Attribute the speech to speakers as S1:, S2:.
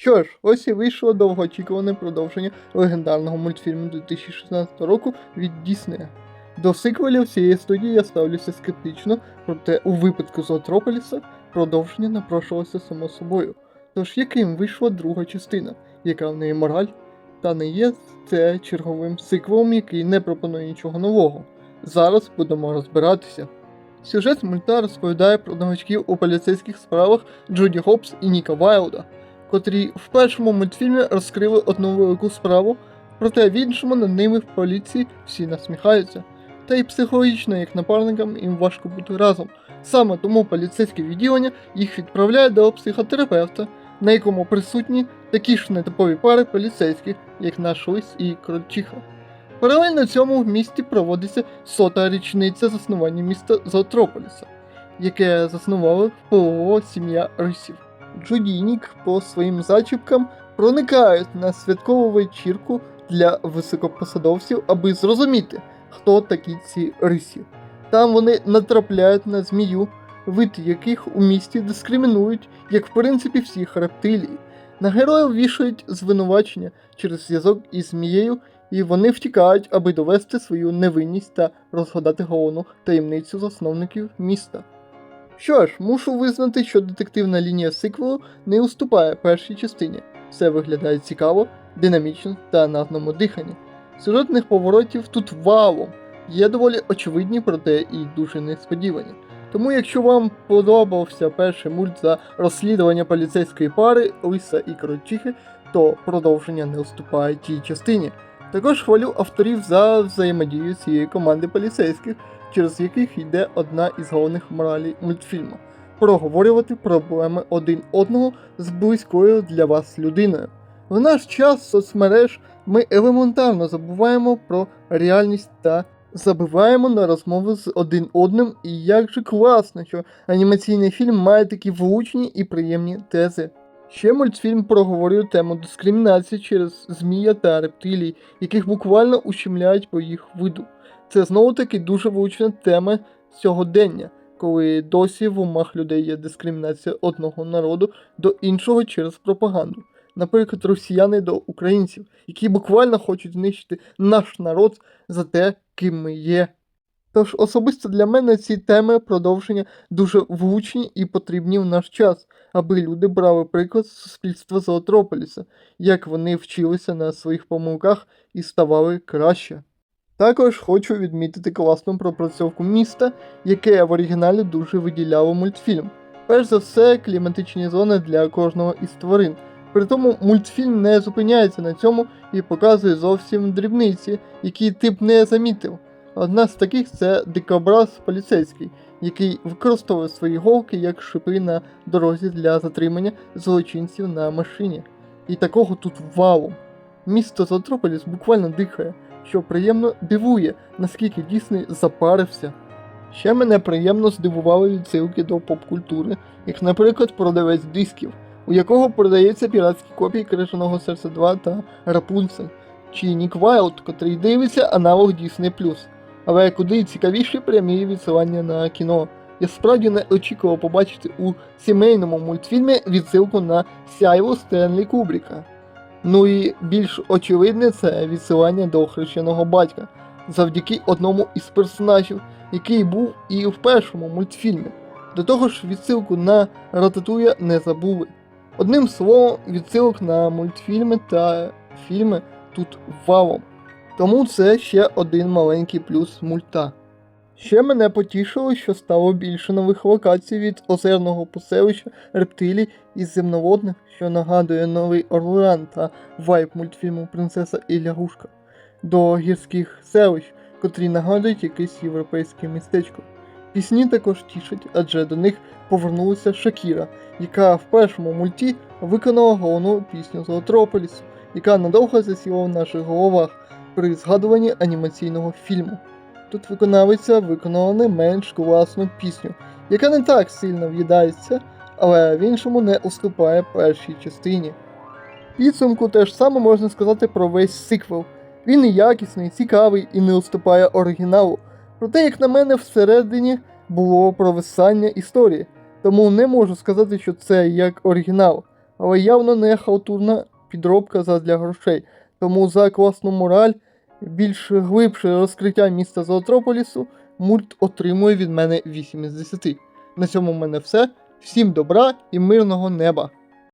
S1: Що ж, ось і вийшло довгоочікуване продовження легендарного мультфільму 2016 року від Діснея. До сиквелів цієї студії я ставлюся скептично, проте у випадку Зоотрополіса продовження напрошувалося само собою. Тож яким вийшла друга частина, яка в неї мораль? Та не є це черговим сиквелом, який не пропонує нічого нового. Зараз будемо розбиратися. Сюжет мульта розповідає про новачків у поліцейських справах Джуді Хопс і Ніка Вайлда, котрі в першому мультфільмі розкрили одну велику справу, проте в іншому над ними в поліції всі насміхаються. Та й психологічно, як напарникам, їм важко бути разом. Саме тому поліцейське відділення їх відправляє до психотерапевта, на якому присутні такі ж нетипові пари поліцейських, як наш лис і крольчиха. Паралельно цьому в місті проводиться сота річниця заснування міста Зоотрополіса, яке заснували впливова сім'я рисів. Джуді Нік по своїм зачіпкам проникають на святкову вечірку для високопосадовців, аби зрозуміти, хто такі ці рисі. Там вони натрапляють на змію, вид яких у місті дискримінують, як в принципі всіх рептилій. На героїв вішають звинувачення через зв'язок із змією, і вони втікають, аби довести свою невинність та розгадати головну таємницю засновників міста. Що ж, мушу визнати, що детективна лінія сиквелу не уступає першій частині. Все виглядає цікаво, динамічно та на одному диханні. Сюжетних поворотів тут валом, є доволі очевидні, проте і дуже несподівані. Тому, якщо вам подобався перший мульт за розслідування поліцейської пари Лиса і Крольчихи, то продовження не уступає тій частині. Також хвалю авторів за взаємодію цієї команди поліцейських, через яких йде одна із головних моралей мультфільму проговорювати проблеми один одного з близькою для вас людиною. В наш час соцмереж ми елементарно забуваємо про реальність та забиваємо на розмови з один одним, і як же класно, що анімаційний фільм має такі влучні і приємні тези. Ще мультфільм проговорює тему дискримінації через змія та рептилій, яких буквально ущемляють по їх виду. Це знову таки дуже влучна тема сьогодення, коли досі в умах людей є дискримінація одного народу до іншого через пропаганду. Наприклад, росіяни до українців, які буквально хочуть знищити наш народ за те, ким ми є. Тож особисто для мене ці теми продовження дуже влучні і потрібні в наш час, аби люди брали приклад з суспільства Зоотрополіса, як вони вчилися на своїх помилках і ставали краще. Також хочу відмітити класну пропрацьовку міста, яке в оригіналі дуже виділяло мультфільм. Перш за все, кліматичні зони для кожного із тварин. При тому мультфільм не зупиняється на цьому і показує зовсім дрібниці, які ти б не замітив. Одна з таких це дикобраз поліцейський, який використовує свої голки як шипи на дорозі для затримання злочинців на машині. І такого тут валом. Місто Зотрополіс буквально дихає, що приємно дивує, наскільки Дісней запарився. Ще мене приємно здивували відсилки до поп-культури, як, наприклад, продавець дисків, у якого продається піратські копії Крижаного серця 2 та Рапунцель, чи Нік Вайлд, котрий дивиться аналог Disney+. Але куди цікавіші прямі відсилання на кіно. Я справді не очікував побачити у сімейному мультфільмі відсилку на сяйво Стенлі Кубріка. Ну і більш очевидне це відсилання до хрещеного батька завдяки одному із персонажів, який був і в першому мультфільмі. До того ж, відсилку на Рататуя не забули. Одним словом, відсилок на мультфільми та фільми тут валом. Тому це ще один маленький плюс мульта. Ще мене потішило, що стало більше нових локацій від озерного поселища рептилій і земноводних, що нагадує новий Орлеан та вайб мультфільму Принцеса і лягушка, до гірських селищ, котрі нагадують якесь європейське містечко. Пісні також тішать, адже до них повернулася Шакіра, яка в першому мульті виконала головну пісню Зоотрополісу, яка надовго засіла в наших головах при згадуванні анімаційного фільму. Тут виконавиця виконала не менш класну пісню, яка не так сильно в'їдається, але в іншому не уступає першій частині. Підсумку теж саме можна сказати про весь сиквел. Він і якісний, цікавий і не уступає оригіналу. Проте, як на мене, всередині було провисання історії, тому не можу сказати, що це як оригінал. але явно не халтурна підробка задля грошей. Тому за класну мораль, більш глибше розкриття міста Золотрополісу, мульт отримує від мене 8 із 10. На цьому в мене все. Всім добра і мирного неба!